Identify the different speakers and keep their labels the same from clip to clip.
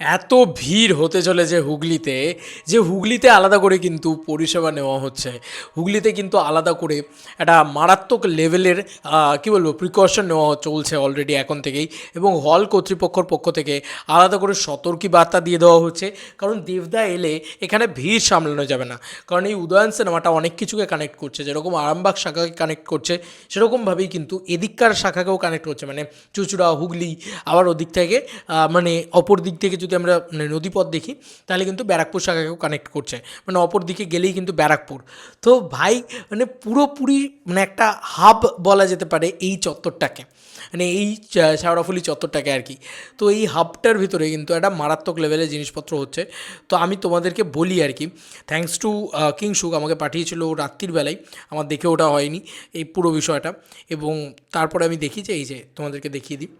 Speaker 1: এত ভিড় হতে চলেছে হুগলিতে, যে হুগলিতে আলাদা করে কিন্তু পরিষেবা নেওয়া হচ্ছে। হুগলিতে কিন্তু আলাদা করে একটা মারাত্মক লেভেলের কি বলব প্রিকশন নেওয়া চলছে অলরেডি এখন থেকেই এবং হল কর্তৃপক্ষর পক্ষ থেকে আলাদা করে সতর্কী বার্তা দিয়ে দেওয়া হচ্ছে। কারণ দেবদা এলে এখানে ভিড় সামলানো যাবে না। কারণ এই উদয়ন সিনেমাটা অনেক কিছুকে কানেক্ট করছে। যেরকম আরামবাগ শাখাকে কানেক্ট করছে, সেরকমভাবেই কিন্তু এদিককার শাখাকেও কানেক্ট করছে। মানে চুচুড়া, হুগলি, আবার ওদিক থেকে মানে অপর দিক থেকে যদি আমরা মানে নদীপথ দেখি, তাহলে কিন্তু ব্যারাকপুর শাখাকেও কানেক্ট করছে। মানে অপর দিকে গেলেই কিন্তু ব্যারাকপুর। তো ভাই মানে পুরোপুরি মানে একটা হাব বলা যেতে পারে এই চত্বরটাকে। মানে এই শেওড়াফুলি চত্বরটাকে আর কি। তো এই হাবটার ভিতরে কিন্তু একটা মারাত্মক লেভেলের জিনিসপত্র হচ্ছে। তো আমি তোমাদেরকে বলি আর কি থ্যাঙ্কস টু কিংসুক আমাকে পাঠিয়েছিল রাত্রির বেলায়। আমার দেখে ওটা হয়নি, এই পুরো বিষয়টা। এবং তারপরে আমি দেখি যে, এই যে তোমাদেরকে দেখিয়ে দিই।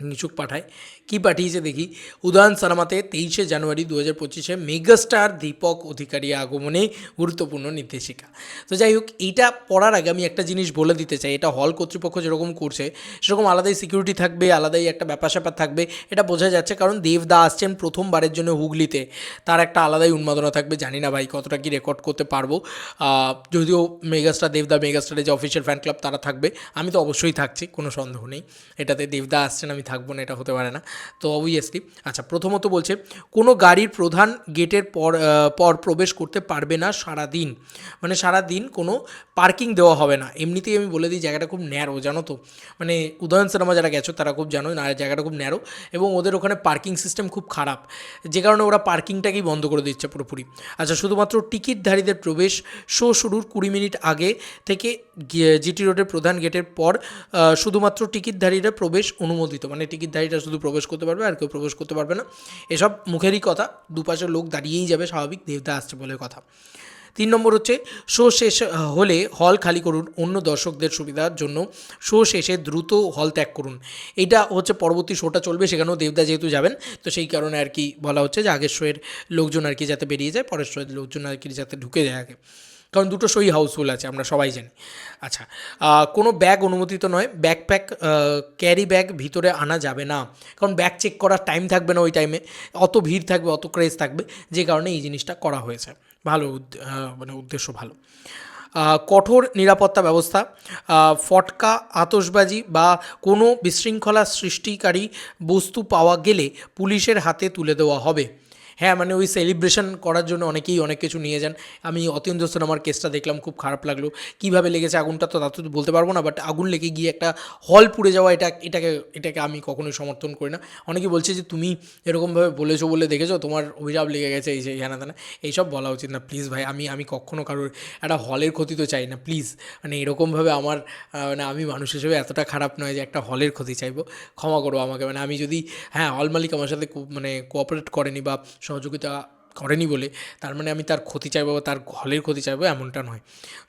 Speaker 1: নিচুক পাঠায়। কি পাঠিয়েছে দেখি? উদাহরণ সিনেমাতে তেইশে জানুয়ারি দু হাজার পঁচিশে মেগাস্টার দীপক অধিকারী আগমনে গুরুত্বপূর্ণ নির্দেশিকা। তো যাই হোক, এইটা পড়ার আগে আমি একটা জিনিস বলে দিতে চাই। এটা হল কর্তৃপক্ষ যেরকম করছে, সেরকম আলাদাই সিকিউরিটি থাকবে, আলাদাই একটা ব্যাপার স্যাপার থাকবে। এটা বোঝা যাচ্ছে কারণ দেবদা আসছেন প্রথমবারের জন্য হুগলিতে। তার একটা আলাদাই উন্মাদনা থাকবে, জানি না ভাই কতটা কি রেকর্ড করতে পারব। যদিও মেগাস্টার দেবদা, মেগাস্টারের যে অফিসিয়াল ফ্যান ক্লাব তারা থাকবে, আমি তো অবশ্যই থাকছি, কোনো সন্দেহ নেই। এটাতে দেবদা আসছেন, আমি থাকব না, এটা হতে পারে না। তো অবভিয়াসলি আচ্ছা প্রথমত বলছে, কোনো গাড়ির প্রধান গেটের পর পর প্রবেশ করতে পারবে না সারা দিন মানে সারা দিন কোনো পার্কিং দেওয়া হবে না। এমনিতেই আমি বলে দিই, জায়গাটা খুব ন্যারো জানো তো? মানে উদয়ন সিনেমা যারা গেছো, তারা খুব জানো, না, জায়গাটা খুব ন্যারো এবং ওদের ওখানে পার্কিং সিস্টেম খুব খারাপ। যে কারণে ওরা পার্কিংটাকেই বন্ধ করে দিচ্ছে পুরোপুরি। আচ্ছা শুধুমাত্র টিকিটধারীদের প্রবেশ শো শুরুর কুড়ি মিনিট আগে থেকে জিটি রোডের প্রধান গেটের পর শুধুমাত্র টিকিটধারীরা প্রবেশ অনুমোদিত। মানে টিকিটধারীরা শুধু প্রবেশ করতে পারবে আর কেউ প্রবেশ করতে পারবে না। এসব মুখেরই কথা দুপাশে লোক দাঁড়িয়েই যাবে, স্বাভাবিক দেবতা আসছে বলে কথা। তিন নম্বর হচ্ছে, শো শেষ হলে হল খালি করুন, অন্য দর্শকদের সুবিধার জন্য শো শেষে দ্রুত হল ত্যাগ করুন। এটা হচ্ছে পরবর্তী শোটা চলবে, সেখানেও দেবদা যেহেতু যাবেন, তো সেই কারণে আর কি বলা হচ্ছে যে আগের শোয়ের লোকজন আর কি যাতে বেরিয়ে যায়, পরের শোয়ের লোকজন আর কি যাতে ঢুকে যায় আগে। কারণ দুটো সই হাউসফুল আছে, আমরা সবাই জানি। আচ্ছা কোনো ব্যাগ অনুমোদিত নয়, ব্যাকপ্যাক ক্যারি ব্যাগ ভিতরে আনা যাবে না। কারণ ব্যাগ চেক করার টাইম থাকবে না ওই টাইমে, অত ভিড় থাকবে, অত ক্রেজ থাকবে, যে কারণে এই জিনিসটা করা হয়েছে। ভালো মানে উদ্দেশ্য ভালো। কঠোর নিরাপত্তা ব্যবস্থা ফটকা আতসবাজি বা কোনো বিশৃঙ্খলা সৃষ্টিকারী বস্তু পাওয়া গেলে পুলিশের হাতে তুলে দেওয়া হবে। হ্যাঁ মানে ওই সেলিব্রেশন করার জন্য অনেকেই অনেক কিছু নিয়ে যান। আমি অতীন্দ্র সিনেমার কেসটা দেখলাম, খুব খারাপ লাগল। কীভাবে লেগেছে আগুনটা তো তা তো বলতে পারব না বাট আগুন লেগে গিয়ে একটা হল পুড়ে যাওয়া, এটা, এটাকে এটাকে আমি কখনোই সমর্থন করি না। অনেকে বলছে যে, তুমি এরকমভাবে বলেছ বলে দেখেছ, তোমার অভিশাপ লেগে গেছে এই সেই হ্যানা তেনা এইসব বলা উচিত না প্লিজ ভাই, আমি আমি কখনো কারোর, একটা হলের ক্ষতি তো চাই না প্লিজ মানে এরকমভাবে আমার মানে আমি মানুষ হিসেবে এতটা খারাপ নয় যে, একটা হলের ক্ষতি চাইব। ক্ষমা করো আমাকে মানে আমি যদি হ্যাঁ হল মালিক আমার সাথে মানে কোঅপারেট করেনি বা সহযোগিতা করেনি বলে। তার মানে আমি তার ক্ষতি চাইব বা তার হলের ক্ষতি চাইব এমনটা নয়।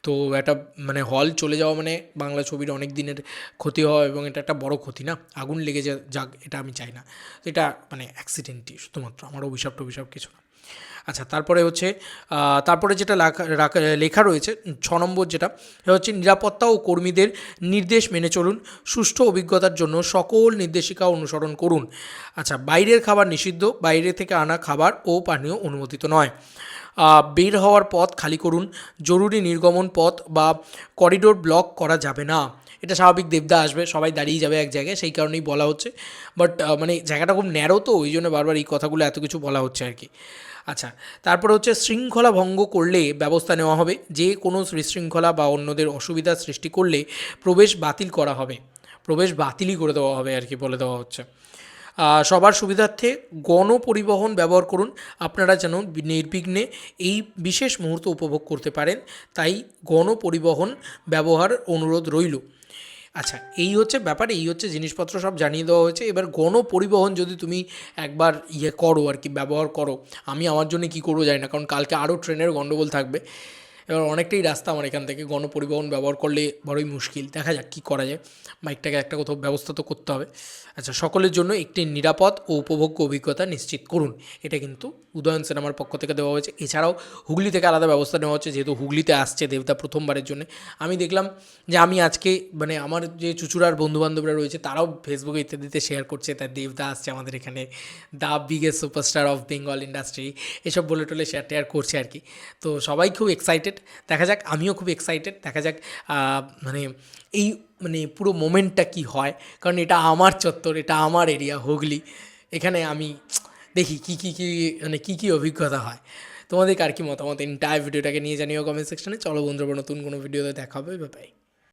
Speaker 1: তো একটা মানে হল চলে যাওয়া মানে বাংলা ছবির অনেক দিনের ক্ষতি হওয়া এবং এটা একটা বড় ক্ষতি না? আগুন লেগে যা, যাক, এটা আমি চাই না। এটা মানে অ্যাক্সিডেন্টই শুধুমাত্র। আমার অভিশাপ টভিশাপ কিছু না। আচ্ছা তারপরে হচ্ছে তারপরে যেটা লেখা- রয়েছে, ছ নম্বর যেটা হচ্ছে নিরাপত্তা ও কর্মীদের নির্দেশ মেনে চলুন, সুষ্ঠু অভিজ্ঞতার জন্য সকল নির্দেশিকা অনুসরণ করুন। আচ্ছা বাইরের খাবার নিষিদ্ধ, বাইরে থেকে আনা খাবার ও পানীয় অনুমোদিত নয়। বের হওয়ার পথ খালি করুন, জরুরি নির্গমন পথ বা করিডোর ব্লক করা যাবে না। এটা স্বাভাবিক, দেবদা আসবে, সবাই দাঁড়িয়ে যাবে এক জায়গায়, সেই কারণেই বলা হচ্ছে। বাট মানে জায়গাটা খুব ন্যারো তো, ওই জন্য বারবার এই কথাগুলো এত কিছু বলা হচ্ছে আর কি। আচ্ছা তারপর হচ্ছে শৃঙ্খলা ভঙ্গ করলে ব্যবস্থা নেওয়া হবে। যে কোনো বিশৃঙ্খলা বা অন্যদের অসুবিধা সৃষ্টি করলে প্রবেশ বাতিল করা হবে। প্রবেশ বাতিলই করে দেওয়া হবে আর কি বলে দেওয়া হচ্ছে। সবার সুবিধার্থে গণপরিবহন ব্যবহার করুন। আপনারা যেন নির্বিঘ্নে এই বিশেষ মুহূর্ত উপভোগ করতে পারেন। তাই গণপরিবহন ব্যবহার অনুরোধ রইল। আচ্ছা এই হচ্ছে ব্যাপার, এই হচ্ছে জিনিসপত্র সব জানিয়ে দেওয়া হয়েছে। এবার গণপরিবহন যদি তুমি একবার ইয়ে করো আর কি, ব্যবহার করো, আমি আমার জন্য কী করব জানি না, কারণ কালকে আরও ট্রেনের গণ্ডগোল থাকবে। এবার অনেকটাই রাস্তা আমার এখান থেকে। গণপরিবহন ব্যবহার করলে বড়ই মুশকিল। দেখা যাক কী করা যায়। বাইকটাকে একটা কোথাও ব্যবস্থা তো করতে হবে। আচ্ছা সকলের জন্য একটি নিরাপদ ও উপভোগ্য অভিজ্ঞতা নিশ্চিত করুন। এটা কিন্তু উদয়ন সিনেমার পক্ষ থেকে দেওয়া হয়েছে। এছাড়াও হুগলি থেকে আলাদা ব্যবস্থা নেওয়া হচ্ছে, যেহেতু হুগলিতে আসছে দেবদা প্রথমবারের জন্য। আমি দেখলাম যে আমি আজকে মানে আমার যে চুচুড়ার বন্ধুবান্ধবরা রয়েছে, তারাও ফেসবুকে ইত্যাদিতে শেয়ার করছে তার দেবদা আসছে আমাদের এখানে। The biggest superstar of Bengal industry এসব বলে টলে শেয়ার টেয়ার করছে আর কি। তো সবাই খুব এক্সাইটেড দেখা যাক, আমিও খুব এক্সাইটেড দেখা যাক মানে এই মানে পুরো মোমেন্টটা কি হয়। কারণ এটা আমার চত্বর, এটা আমার এরিয়া হুগলি। এখানে আমি দেখি কী কী কী মানে কী কী অভিজ্ঞতা হয়। তোমাদের কার কি মতামত? এন্টায়ার ভিডিওটাকে নিয়ে জানিও কমেন্ট সেকশনে চলো বন্ধুরা নতুন কোনো ভিডিওতে দেখা হবে।